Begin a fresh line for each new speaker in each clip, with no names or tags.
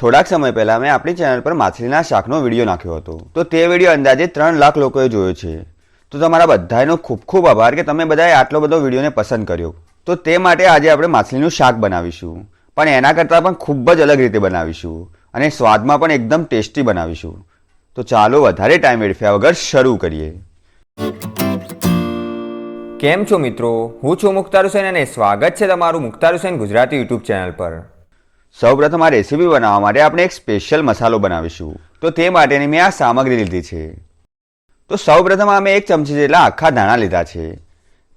થોડાક સમય પહેલા મેં આપણી ચેનલ પર માછલીના શાકનો વીડિયો નાખ્યો હતો. તો તે વીડિયો અંદાજે ત્રણ લાખ લોકોએ જોયો છે. તો તમારા બધાનો ખૂબ ખૂબ આભાર કે તમે બધાએ આટલો બધો વિડીયોને પસંદ કર્યો. તો તે માટે આજે આપણે માછલીનું શાક બનાવીશું. પણ એના કરતાં પણ ખૂબ જ અલગ રીતે બનાવીશું. અને સ્વાદમાં પણ એકદમ ટેસ્ટી બનાવીશું. તો ચાલો વધારે ટાઈમ વેડફ્યા વગર શરૂ કરીએ.
કેમ છો મિત્રો? હું છું મુખ્તાર હુસેન અને સ્વાગત છે તમારું મુખ્તાર હુસેન ગુજરાતી યુટ્યુબ ચેનલ પર.
સૌપ્રથમ આ રેસીપી બનાવવા માટે આપણે એક સ્પેશિયલ મસાલો બનાવીશું. તો તે માટેની મેં આ સામગ્રી લીધી છે. તો સૌપ્રથમ આ મેં એક ચમચી જેટલા આખા ધાણા લીધા છે.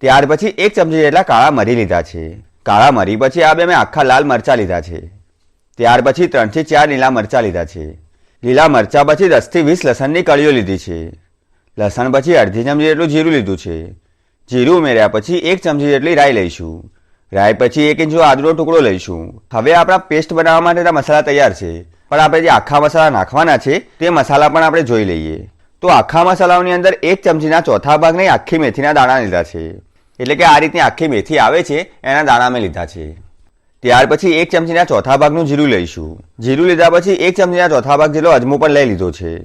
ત્યાર પછી એક ચમચી જેટલા કાળા મરી લીધા છે. કાળા મરી પછી આ બે મેં આખા લાલ મરચાં લીધા છે. ત્યાર પછી ત્રણથી ચાર લીલા મરચાં લીધા છે. લીલા મરચાં પછી દસથી વીસ લસણની કળીઓ લીધી છે. લસણ પછી અડધી ચમચી જેટલું જીરું લીધું છે. જીરું ઉમેર્યા પછી એક ચમચી જેટલી રાઈ લઈશું. રાઈ પછી એક ઇંચ આદુનો ટુકડો લઈશું. હવે આપણા પેસ્ટ બનાવવા માટેના મસાલા તૈયાર છે. પણ આપણે જે આખા મસાલા નાખવાના છે, તે મસાલા પણ આપણે જોઈ લઈએ. તો આખા મસાલાઓની અંદર એક ચમચીના ચોથા ભાગને આખી મેથીના દાણા લીધા છે. એટલે કે આ રીતની આખી મેથી આવે છે, એના દાણા મેં લીધા છે. ત્યાર પછી એક ચમચીના ચોથા ભાગનું જીરું લઈશું. જીરું લીધા પછી એક ચમચીના ચોથા ભાગ જેટલો અજમો પણ લઈ લીધો છે.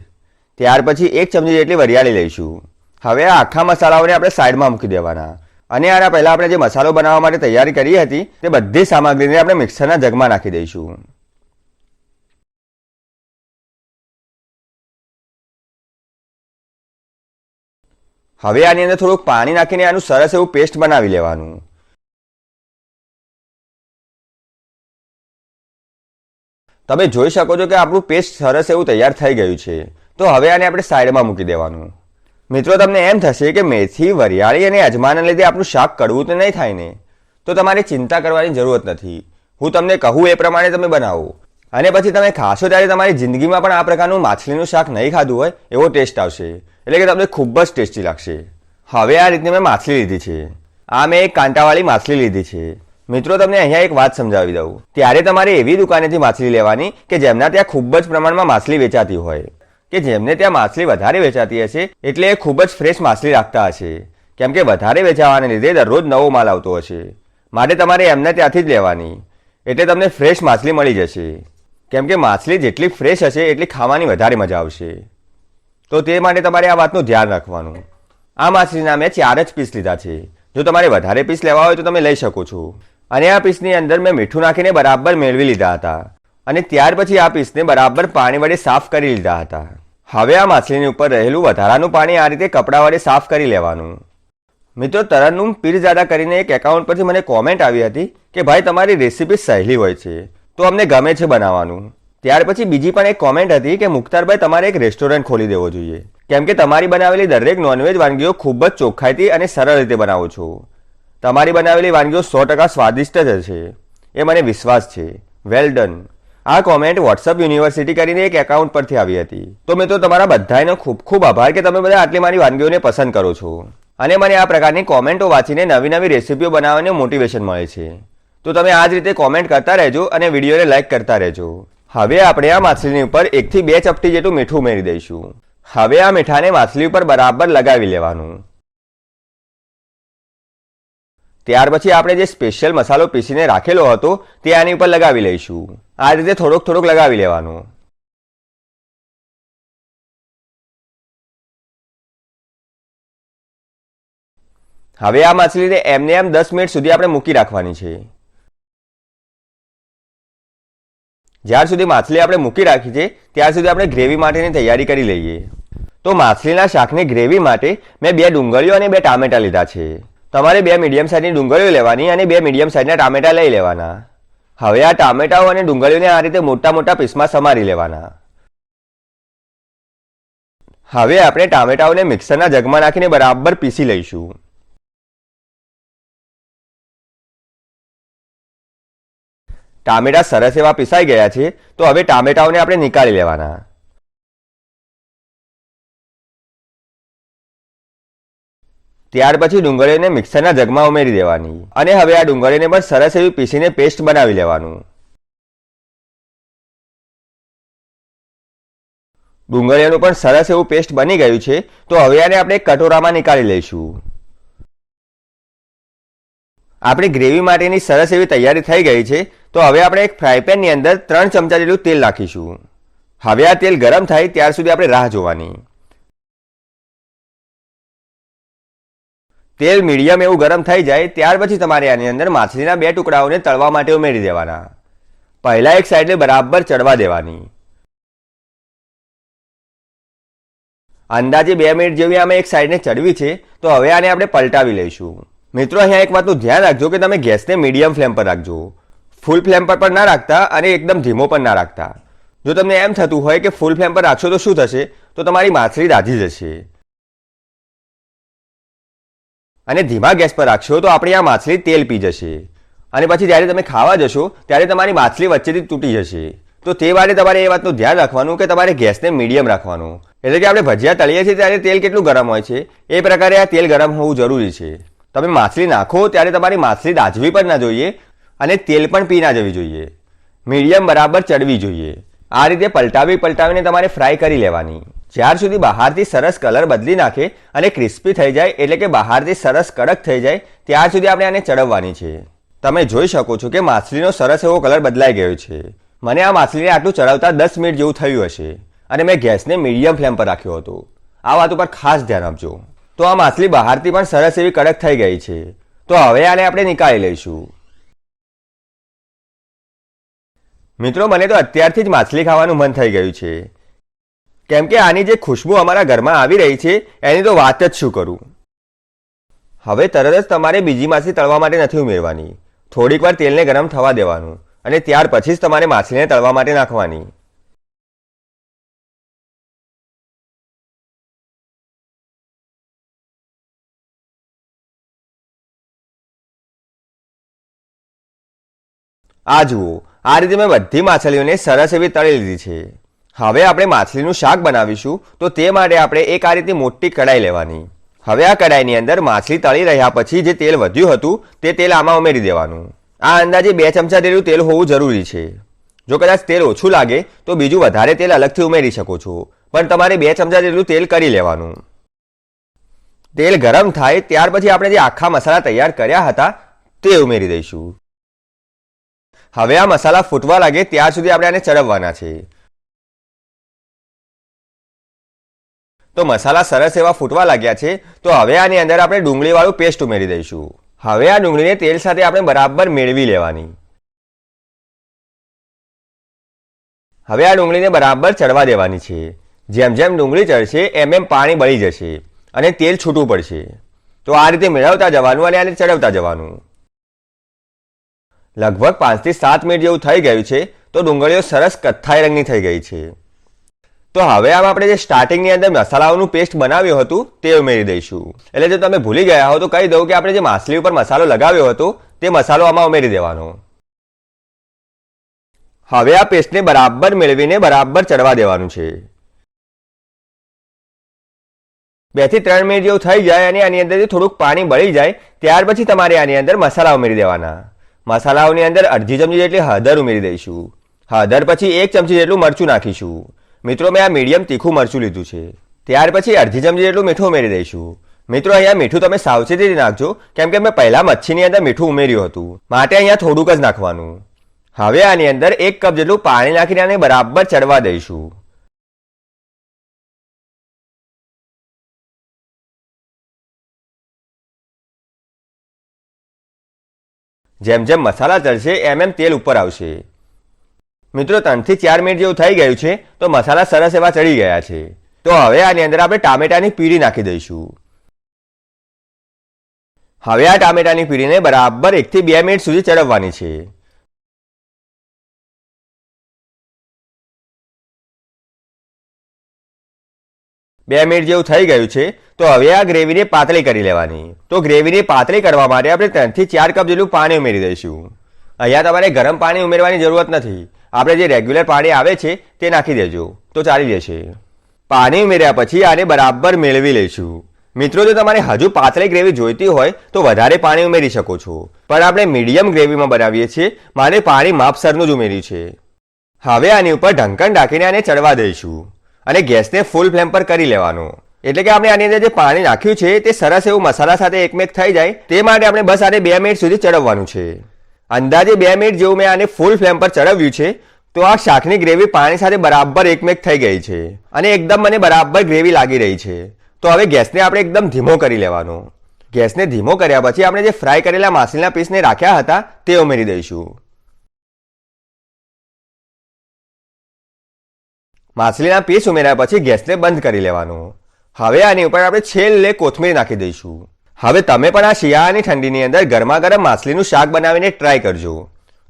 ત્યાર પછી એક ચમચી જેટલી વરિયાળી લઈશું. હવે આ આખા મસાલાઓને આપણે સાઈડમાં મૂકી દેવાના. અને આના પહેલાં આપણે જે મસાલો બનાવવા માટે તૈયારી કરી હતી, તે બધી સામગ્રીને આપણે મિક્સરના જગમાં નાખી દઈશું. હવે આની અંદર થોડુંક પાણી નાખીને આનું સરસ એવું પેસ્ટ બનાવી લેવાનું. તમે જોઈ શકો છો કે આપણું પેસ્ટ સરસ એવું તૈયાર થઈ ગયું છે. તો હવે આને આપણે સાઈડમાં મૂકી દેવાનું. મિત્રો, તમને એમ થશે કે મેથી, વરિયાળી અને અજમાના લીધે આપણું શાક કડવું તો નહીં થાય ને? તો તમારે ચિંતા કરવાની જરૂરત નથી. હું તમને કહું એ પ્રમાણે તમે બનાવો. અને પછી તમે ખાશો ત્યારે તમારી જિંદગીમાં પણ આ પ્રકારનું માછલીનું શાક નહીં ખાધું હોય, એવો ટેસ્ટ આવશે. એટલે કે તમને ખૂબ જ ટેસ્ટી લાગશે. હવે આ રીતની મેં માછલી લીધી છે. આ મેં એક કાંટાવાળી માછલી લીધી છે. મિત્રો, તમને અહીંયા એક વાત સમજાવી દઉં. ત્યારે તમારે એવી દુકાનેથી માછલી લેવાની કે જેમના ત્યાં ખૂબ જ પ્રમાણમાં માછલી વેચાતી હોય. કે જેમને ત્યાં માછલી વધારે વેચાતી હશે, એટલે એ ખૂબ જ ફ્રેશ માછલી રાખતા હશે. કેમ કે વધારે વેચાવાને લીધે દરરોજ નવો માલ આવતો હશે. માટે તમારે એમને ત્યાંથી જ લેવાની. એટલે તમને ફ્રેશ માછલી મળી જશે. કેમ કે માછલી જેટલી ફ્રેશ હશે, એટલી ખાવાની વધારે મજા આવશે. તો તે માટે તમારે આ વાતનું ધ્યાન રાખવાનું. આ માછલીના મેં ચાર જ પીસ લીધા છે. જો તમારે વધારે પીસ લેવા હોય તો તમે લઈ શકો છો. અને આ પીસની અંદર મેં મીઠું નાખીને બરાબર મેળવી લીધા હતા. અને ત્યાર પછી આ પીસને બરાબર પાણી વડે સાફ કરી લીધા હતા. હવે આ માછલીની ઉપર રહેલું વધારાનું પાણી આ રીતે કપડા વડે સાફ કરી લેવાનું. મિત્રો, તરન્નુમ પીરજાદા કરીને એક એકાઉન્ટ પરથી મને કોમેન્ટ આવી હતી કે, ભાઈ, તમારી રેસીપી સહેલી હોય છે, તો અમને ગમે છે બનાવવાનું. ત્યાર પછી બીજી પણ એક કોમેન્ટ હતી કે, મુખ્તારભાઈ, તમારે એક રેસ્ટોરન્ટ ખોલી દેવો જોઈએ. કેમ કે તમારી બનાવેલી દરેક નોનવેજ વાનગીઓ ખૂબ જ ચોખ્ખાઈથી અને સરળ રીતે બનાવો છો. તમારી બનાવેલી વાનગીઓ સો ટકા સ્વાદિષ્ટ જ હશે એ મને વિશ્વાસ છે. વેલ ડન આ કોમેન્ટ વોટ્સઅપ યુનિવર્સિટી કરીને એક એકાઉન્ટ પરથી આવી હતી. તો મિત્રો, તમારા બધાનો ખૂબ ખૂબ આભાર કે તમે બધા આટલી મારી વાનગીઓને પસંદ કરો છો. અને મને આ પ્રકારની કોમેન્ટો વાંચીને નવી નવી રેસીપીઓ બનાવવાનું મોટિવેશન મળે છે. તો તમે આ જ રીતે કોમેન્ટ કરતા રહેજો અને વિડીયોને લાઇક કરતા રહેજો. હવે આપણે આ માછલીની ઉપર એકથી બે ચપટી જેટલું મીઠું ઉમેરી દઈશું. હવે આ મીઠાને માછલી ઉપર બરાબર લગાવી લેવાનું. ત્યાર પછી આપણે જે સ્પેશિયલ મસાલો પીસીને રાખેલો હતો તે આની ઉપર લગાવી લઈશું. આ રીતે થોડોક થોડોક લગાવી લેવાનું. હવે આ માછલીને એમને એમ દસ મિનિટ સુધી આપણે મૂકી રાખવાની છે. જ્યાર સુધી માછલી આપણે મૂકી રાખી છે, ત્યાર સુધી આપણે ગ્રેવી માટેની તૈયારી કરી લઈએ. તો માછલીના શાકની ગ્રેવી માટે મેં બે ડુંગળીઓ અને બે ટામેટા લીધા છે. તમારે બે મીડિયમ સાઇઝની ડુંગળીઓ લેવાની અને બે મીડિયમ સાઇઝના ટામેટા લઈ લેવાના. હવે આ ટામેટાઓ અને ડુંગળીઓને આ રીતે મોટા મોટા પીસમાં સમારી લેવાના. હવે આપણે ટામેટાઓને મિક્સરના જગમાં નાખીને બરાબર પીસી લઈશું. ટામેટા સરસ એવા પીસાઈ ગયા છે, તો હવે ટામેટાઓને આપણે નીકાળી લેવાના. ત્યાર પછી ડુંગળીને મિક્સરના જગમાં ઉમેરી દેવાની અને હવે આ ડુંગળીને પણ સરસ એવી પીસીને પેસ્ટ બનાવી લેવાનું. ડુંગળીનું પણ સરસ એવું પેસ્ટ બની ગયું છે, તો હવે આને આપણે કટોરામાં નીકાળી લઈશું. આપણી ગ્રેવી માટેની સરસ એવી તૈયારી થઈ ગઈ છે, તો હવે આપણે એક ફ્રાયપેનની અંદર ત્રણ ચમચા જેટલું તેલ નાખીશું. હવે આ તેલ ગરમ થાય ત્યાર સુધી આપણે રાહ જોવાની. તેલ મીડિયમ એવું ગરમ થઈ જાય, ત્યાર પછી તમારે આની અંદર માછલીના બે ટુકડાઓને તળવા માટે ઉમેરી દેવાના. પહેલા એક સાઈડને બરાબર ચડવા દેવાની. અંદાજે બે મિનિટ જેવી અમે એક સાઈડને ચડવી છે, તો હવે આને આપણે પલટાવી લઈશું. મિત્રો, અહીંયા એક વાતનું ધ્યાન રાખજો કે તમે ગેસને મીડિયમ ફ્લેમ પર રાખજો. ફૂલ ફ્લેમ પર પણ ના રાખતા અને એકદમ ધીમો પણ ના રાખતા. જો તમને એમ થતું હોય કે ફૂલ ફ્લેમ પર રાખશો તો શું થશે? તો તમારી માછલી રાજી જશે. અને ધીમા ગેસ પર રાખશો તો આપણી આ માછલી તેલ પી જશે. અને પછી જ્યારે તમે ખાવા જશો, ત્યારે તમારી માછલી વચ્ચેથી તૂટી જશે. તો તે માટે તમારે એ વાતનું ધ્યાન રાખવાનું કે તમારે ગેસને મીડિયમ રાખવાનું. એટલે કે આપણે ભજીયા તળીએ છીએ ત્યારે તેલ કેટલું ગરમ હોય છે, એ પ્રકારે આ તેલ ગરમ હોવું જરૂરી છે. તમે માછલી નાખો ત્યારે તમારી માછલી દાજવી પણ ના જોઈએ અને તેલ પણ પી ના જવી જોઈએ. મીડિયમ બરાબર ચડવી જોઈએ. આ રીતે પલટાવી પલટાવીને તમારે ફ્રાય કરી લેવાની. જ્યાર સુધી બહારથી સરસ કલર બદલી નાખે અને ક્રિસ્પી થઈ જાય એટલે કે બહારથી સરસ કડક થઈ જાય, ત્યાર સુધી આપણે આને ચડવવાની છે. તમે જોઈ શકો છો કે માછલીનો સરસ એવો કલર બદલાઈ ગયો છે. મને આ માછલીને આટલું ચડાવતા દસ મિનિટ જેવું થયું હશે અને મેં ગેસને મીડિયમ ફ્લેમ પર રાખ્યો હતો. આ વાત ઉપર ખાસ ધ્યાન આપજો. તો આ માછલી બહારથી પણ સરસ એવી કડક થઈ ગઈ છે. તો હવે આને આપણે નીકાળી લઈશું. મિત્રો, મને તો અત્યારથી જ માછલી ખાવાનું મન થઈ ગયું છે. કેમ કે આની જે ખુશ્બુ અમારા ઘરમાં આવી રહી છે, એની તો વાત જ શું કરું? હવે તરત જ તમારે બીજી માછલી તળવા માટે નથી ઉમેરવાની. થોડીક વાર તેલને ગરમ થવા દેવાનું અને ત્યાર પછી જ તમારે માછલીને તળવા માટે નાખવાની. આ જુઓ, આ રીતે મેં બધી માછલીઓને સરસ એવી તળી લીધી છે. હવે આપણે માછલીનું શાક બનાવીશું, તો તે માટે આપણે એક આ રીતની મોટી કડાઈ લેવાની. હવે આ કડાઈની અંદર માછલી તળી રહ્યા પછી જે તેલ વધ્યું હતું, તે તેલ આમાં ઉમેરી દેવાનું. આ અંદાજે બે ચમચા જેટલું તેલ હોવું જરૂરી છે. જો કદાચ તેલ ઓછું લાગે, તો બીજું વધારે તેલ અલગથી ઉમેરી શકો છો. પણ તમારે બે ચમચા જેટલું તેલ કરી લેવાનું. તેલ ગરમ થાય, ત્યાર પછી આપણે જે આખા મસાલા તૈયાર કર્યા હતા, તે ઉમેરી દઈશું. હવે આ મસાલા ફૂટવા લાગે, ત્યાર સુધી આપણે આને ચડવવાના છે. તો મસાલા સરસ એવા ફૂટવા લાગ્યા છે, તો હવે આની અંદર આપણે ડુંગળીવાળું પેસ્ટ ઉમેરી દઈશું. હવે આ ડુંગળીને તેલ સાથે આપણે બરાબર મેળવી લેવાની. હવે આ ડુંગળીને બરાબર ચડવા દેવાની છે. જેમ જેમ ડુંગળી ચડશે, એમ એમ પાણી બળી જશે અને તેલ છૂટું પડશે. તો આ રીતે મેળવતા જવાનું અને આને ચડવતા જવાનું. લગભગ પાંચથી સાત મિનિટ જેવું થઈ ગયું છે, તો ડુંગળીઓ સરસ કથ્થાઈ રંગની થઈ ગઈ છે. તો હવે આમ આપણે જે સ્ટાર્ટિંગની અંદર મસાલાઓનું પેસ્ટ બનાવ્યું હતું, તે ઉમેરી દઈશું. એટલે જો તમે ભૂલી ગયા હો, તો કહી દઉં કે આપણે જે માછલી ઉપર મસાલો લગાવ્યો હતો, તે મસાલો આમાં ઉમેરી દેવાનો. હવે આ પેસ્ટને બરાબર મેળવીને બરાબર ચડવા દેવાનું છે. બેથી ત્રણ મિનિટ જેવું થઈ જાય અને આની અંદરથી થોડુંક પાણી બળી જાય, ત્યાર પછી તમારે આની અંદર મસાલા ઉમેરી દેવાના. મસાલાઓની અંદર અડધી ચમચી જેટલી હળદર ઉમેરી દઈશું. હળદર પછી એક ચમચી જેટલું મરચું નાખીશું. મિત્રો, મેં આ મીડિયમ તીખું મરચું લીધું છે. ત્યાર પછી અડધી ચમચી જેટલું મીઠું ઉમેરી દઈશું. મિત્રો, અહીંયા મીઠું તમે સાવચેતીથી નાખજો, કેમ કે મેં પહેલા મચ્છીની અંદર મીઠું ઉમેર્યું હતું. માટે અહીંયા થોડુંક જ નાખવાનું. હવે આની અંદર એક કપ જેટલું પાણી નાખીને આને બરાબર ચડવા દઈશું. જેમ જેમ મસાલા ચડશે, એમ એમ તેલ ઉપર આવશે. મિત્રો, ત્રણથી ચાર મિનિટ જેવું થઈ ગયું છે, તો મસાલા સરસ એવા ચડી ગયા છે. તો હવે આની અંદર આપણે ટામેટાની પીરી નાખી દઈશું. હવે આ ટામેટાની પીરીને બરાબર એકથી બે મિનિટ સુધી ચડવવાની છે. બે મિનિટ જેવું થઈ ગયું છે, તો હવે આ ગ્રેવીને પાતળી કરી લેવાની. તો ગ્રેવીને પાતળી કરવા માટે આપણે ત્રણથી ચાર કપ જેટલું પાણી ઉમેરી દઈશું. અહીંયા તમારે ગરમ પાણી ઉમેરવાની જરૂરત નથી. આપણે જે રેગ્યુલર પાણી આવે છે, તે નાખી દેજો. તો ચાલી જશે. પાણી ઉમેર્યા પછી આને બરાબર મેળવી લઈશું. મિત્રો, જો તમારે હજુ પાતળી ગ્રેવી જોઈતી હોય, તો વધારે પાણી ઉમેરી શકો છો. પણ આપણે મીડિયમ ગ્રેવીમાં બનાવીએ છીએ. મારે પાણી માપસરનું જ ઉમેર્યું છે. હવે આની ઉપર ઢંકણ ઢાંકીને આને ચડવા દઈશું. અને ગેસને ફૂલ ફ્લેમ પર કરી લેવાનો. એટલે કે આપણે આની અંદર જે પાણી નાખ્યું છે, તે સરસ એવું મસાલા સાથે એકમેક થઈ જાય. તે માટે આપણે બસ આને બે મિનિટ સુધી ચડવવાનું છે. અંદાજે બે મિનિટ જેવું મેં આને ફૂલ ફ્લેમ પર ચડાવ્યું છે, તો આ શાકની ગ્રેવી પાણી સાથે બરાબર એકમેક થઈ ગઈ છે અને એકદમ મને બરાબર ગ્રેવી લાગી રહી છે. તો હવે ગેસને આપણે એકદમ ધીમો કરી લેવાનો. ગેસને ધીમો કર્યા પછી આપણે જે ફ્રાય કરેલા માછલીના પીસને રાખ્યા હતા, તે ઉમેરી દઈશું. માછલીના પીસ ઉમેર્યા પછી ગેસને બંધ કરી લેવાનું. હવે આની ઉપર આપણે છેલ્લે કોથમીર નાખી દઈશું. હવે તમે પણ આ શિયાળાની ઠંડીની અંદર ગરમા ગરમ માછલીનું શાક બનાવીને ટ્રાય કરજો.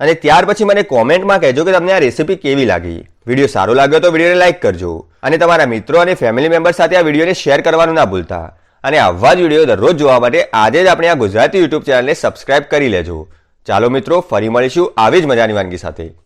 અને ત્યાર પછી મને કોમેન્ટમાં કહેજો કે તમને આ રેસીપી કેવી લાગી. વીડિયો સારો લાગ્યો તો વિડીયોને લાઇક કરજો. અને તમારા મિત્રો અને ફેમિલી મેમ્બર સાથે આ વિડીયોને શેર કરવાનું ના ભૂલતા. અને આવા જ વીડિયો દરરોજ જોવા માટે આજે જ આપણે આ ગુજરાતી યુટ્યુબ ચેનલને સબસ્ક્રાઇબ કરી લેજો. ચાલો મિત્રો, ફરી મળીશું આવી જ મજાની વાનગી સાથે.